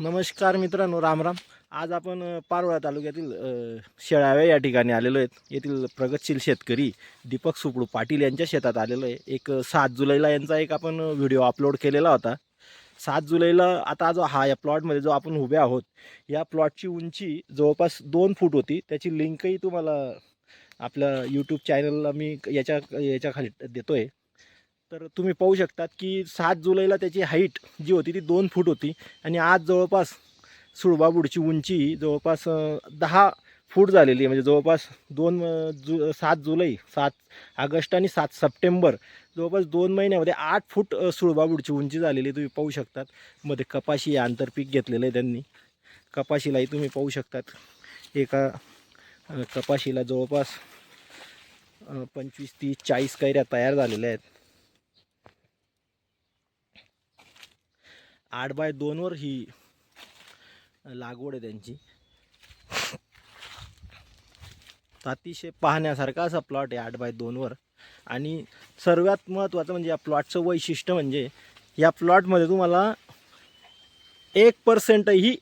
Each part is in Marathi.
नमस्कार मित्रांनो रामराम आज आपण पारोळा तालुक्यातील शेळाव्या या ठिकाणी आलेलो आहेत. येथील प्रगतशील शेतकरी दीपक सुपडू पाटील यांच्या शेतात आलेलो आहे. एक सात जुलैला यांचा एक आपण व्हिडिओ अपलोड केलेला होता. सात जुलैला आता जो हा या प्लॉटमध्ये जो आपण उभे आहोत या प्लॉटची उंची जवळपास दोन फूट होती. त्याची लिंकही तुम्हाला आपल्या यूट्यूब चॅनलला मी याच्या याच्या खाली देतो आहे तर तुम्ही पाहू शकतात की सात जुलैला त्याची हाईट जी होती ती दोन फूट होती. आणि आज जवळपास सुळबाबुडची उंची जवळपास दहा फूट झालेली आहे. म्हणजे जवळपास दोन जु सात जुलै सात ऑगस्ट आणि सात सप्टेंबर जवळपास दोन महिन्यामध्ये आठ फूट सुळबाबुडची उंची झालेली तुम्ही पाहू शकतात. मध्ये कपाशी आंतरपीक घेतलेलं आहे त्यांनी. कपाशीलाही तुम्ही पाहू शकतात. एका कपाशीला जवळपास पंचवीस तीस चाळीस कैऱ्या तयार झालेल्या आहेत. आठ बाय दोनवर ही लागवड आहे त्यांची. अतिशय पाहण्यासारखा असा प्लॉट आहे आठ बाय दोनवर आणि सर्वात महत्त्वाचं म्हणजे या प्लॉटचं वैशिष्ट्य म्हणजे या प्लॉटमध्ये तुम्हाला एक पर्सेंटही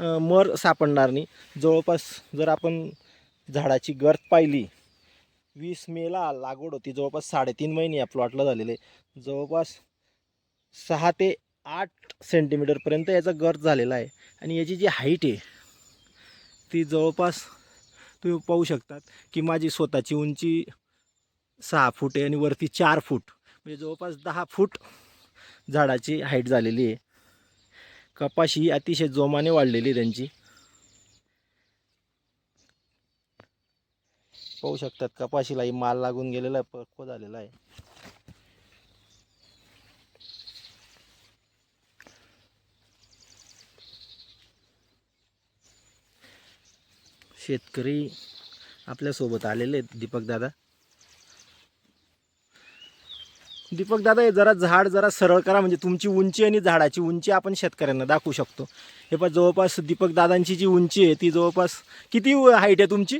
मर सापडणार नाही. जवळपास जर आपण झाडाची गर्थ पाहिली वीस मेला लागवड होती जवळपास साडेतीन महिने या प्लॉटला झालेले. जवळपास सहा ते आठ सेंटीमीटरपर्यंत याचा गर्थ झालेला आहे. आणि याची जी हाईट आहे ती जवळपास तुम्ही पाहू शकतात की माझी स्वतःची उंची सहा फूट आहे आणि वरती चार फूट. म्हणजे जवळपास दहा फूट झाडाची हाईट झालेली आहे. कपाशी ही अतिशय जोमाने वाढलेली आहे त्यांची. पाहू शकतात कपाशीलाही माल लागून गेलेला आहे पक्व झालेला आहे. शेतकरी आपल्यासोबत आलेले आहेत दीपक दादा. दीपक दादा हे जरा झाड जरा सरळ करा म्हणजे तुमची उंची आणि झाडाची उंची आपण शेतकऱ्यांना दाखवू शकतो. हे पण जवळपास दीपक दादांची जी उंची आहे ती जवळपास किती हाईट आहे तुमची?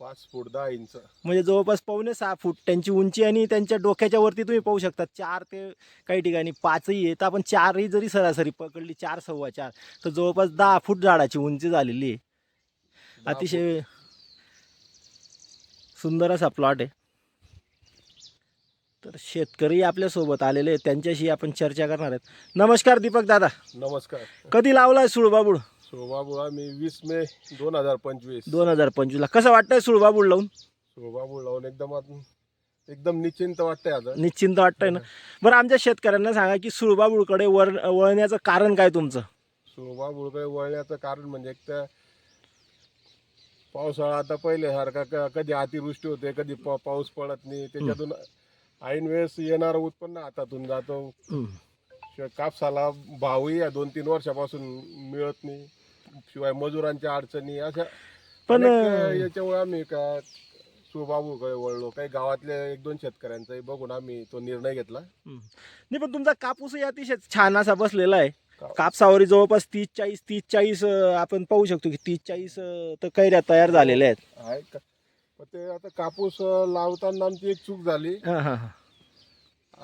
पाच फूट दहा इंच. म्हणजे जवळपास पावणे सहा फूट. त्यांची उंची आणि त्यांच्या डोक्याच्या वरती तुम्ही पाहू शकता चार ते काही ठिकाणी पाचही आहे तर आपण चारही जरी सरासरी पकडली चार सव्वा चार तर जवळपास दहा फूट झाडाची उंची झालेली आहे. अतिशय सुंदर असा प्लॉट आहे. तर शेतकरी आपल्यासोबत आलेले आहेत. त्यांच्याशी आपण चर्चा करणार आहेत. नमस्कार दीपक दादा. नमस्कार. कधी लावलाय सुळबाबूळ? शोभाबुळा मी वीस मे दोन हजार पंचवीस. दोन हजार पंचवीसला कसं वाटतंय सुळबाबूळ लावून? शोभाबुळ लावून एकदम आत- एकदम निश्चिंत वाटतंय आता. निश्चिंत वाटतंय ना? बरं आमच्या शेतकऱ्यांना सांगा की सुळबाबूळकडे वर वळण्याचं कारण काय तुमचं? शोभाबुळकडे वळण्याचं कारण म्हणजे एक तर पावसाळा आता पहिल्यासारखा क- कधी अतिवृष्टी होते कधी पा- पाऊस पडत नाही. त्याच्यातून ऐन वेळेस येणारं उत्पन्न हातातून जातो. हम्म. शिवाय कापसाला भावही या दोन तीन वर्षापासून मिळत नाही. शिवाय मजुरांच्या अडचणी अशा पण, अं, याच्यामुळे आम्ही का सुबाबूकडे वळलो काही गावातल्या एक दोन शेतकऱ्यांचाही बघून आम्ही तो निर्णय घेतला. हम्म. नाही पण तुमचा कापूसही अतिशय छान असा बसलेला आहे. कापसावरी. जवळपास तीस चाळीस तीस चाळीस आपण पाहू शकतो की तीस चाळीस तर कैऱ्या तयार झालेल्या आहेत. का? ते आता कापूस लावताना आमची एक चूक झाली. हां हां हां.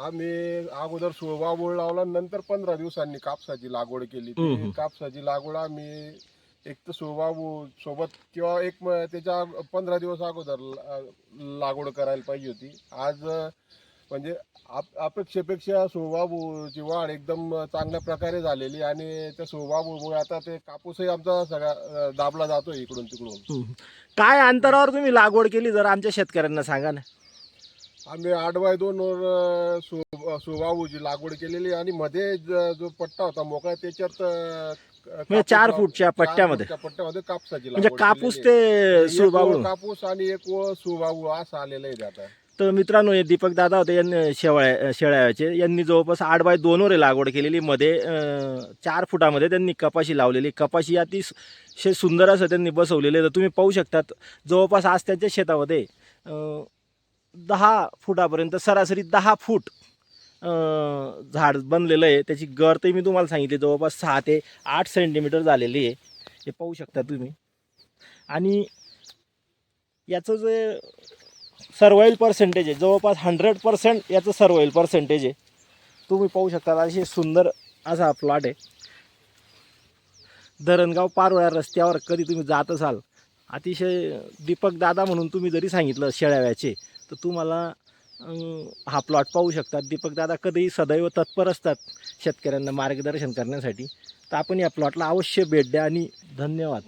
आम्ही अगोदर सोळबाबूळ लावला नंतर पंधरा दिवसांनी कापसाची लागवड केली. कापसाची लागवड आम्ही एक तर सोबाबू सोबत किंवा एक त्याच्या पंधरा दिवस अगोदर लागवड करायला पाहिजे होती. आज म्हणजे आप- अपेक्षेपेक्षा सोबाबूची वाढ एकदम चांगल्या प्रकारे झालेली आणि त्या सोबाबूमुळे आता ते कापूसही आमचा सगळा दाबला जातोय इकडून तिकडून. काय अंतरावर तुम्ही लागवड केली जर आमच्या शेतकऱ्यांना सांगा ना आम्ही आठ बाय दोन वर सुबाबूची लागवड केलेली आणि मध्ये ज- पट्टा होता मोकळा त्याच्यात म्हणजे चार फूटच्या पट्ट्यामध्ये पट्ट्यामध्ये कापसाची म्हणजे कापूस. ते ओळ कापूस आणि एक सुबाबू असं आलेलं आहे आता तर मित्रांनो हे दीपक दादा होते यांनी शेवाळ्या शेळ्याचे. यांनी जवळपास आठ बाय दोनवर लागवड केलेली मध्ये चार फुटामध्ये त्यांनी कपाशी लावलेली. कपाशी अतिशय सुंदर असं त्यांनी बसवलेले. तर तुम्ही पाहू शकतात जवळपास आज त्यांच्या शेतामध्ये दहा फुटापर्यंत सरासरी दहा फूट झाड बनलेलं आहे. त्याची गर्तही मी तुम्हाला सांगितली जवळपास सहा ते आठ सेंटीमीटर झालेली आहे. हे पाहू शकता तुम्ही. आणि याचं जे सर्वाईल पर्सेंटेज आहे. जवळपास हंड्रेड पर्सेंट याचं सर्वाईल पर्सेंटेज आहे. तुम्ही पाहू शकता असे सुंदर असा प्लॉट आहे. धरणगाव पारोळ्या रस्त्यावर कधी तुम्ही जात असाल अतिशय दीपक दादा म्हणून तुम्ही जरी सांगितलं शेळाव्याचे तर तुम्हाला हा प्लॉट पाहू शकतात दीपक दादा कधीही सदैव तत्पर असतात शेतकऱ्यांना मार्गदर्शन करण्यासाठी. तर आपण या प्लॉटला अवश्य भेट द्या आणि धन्यवाद.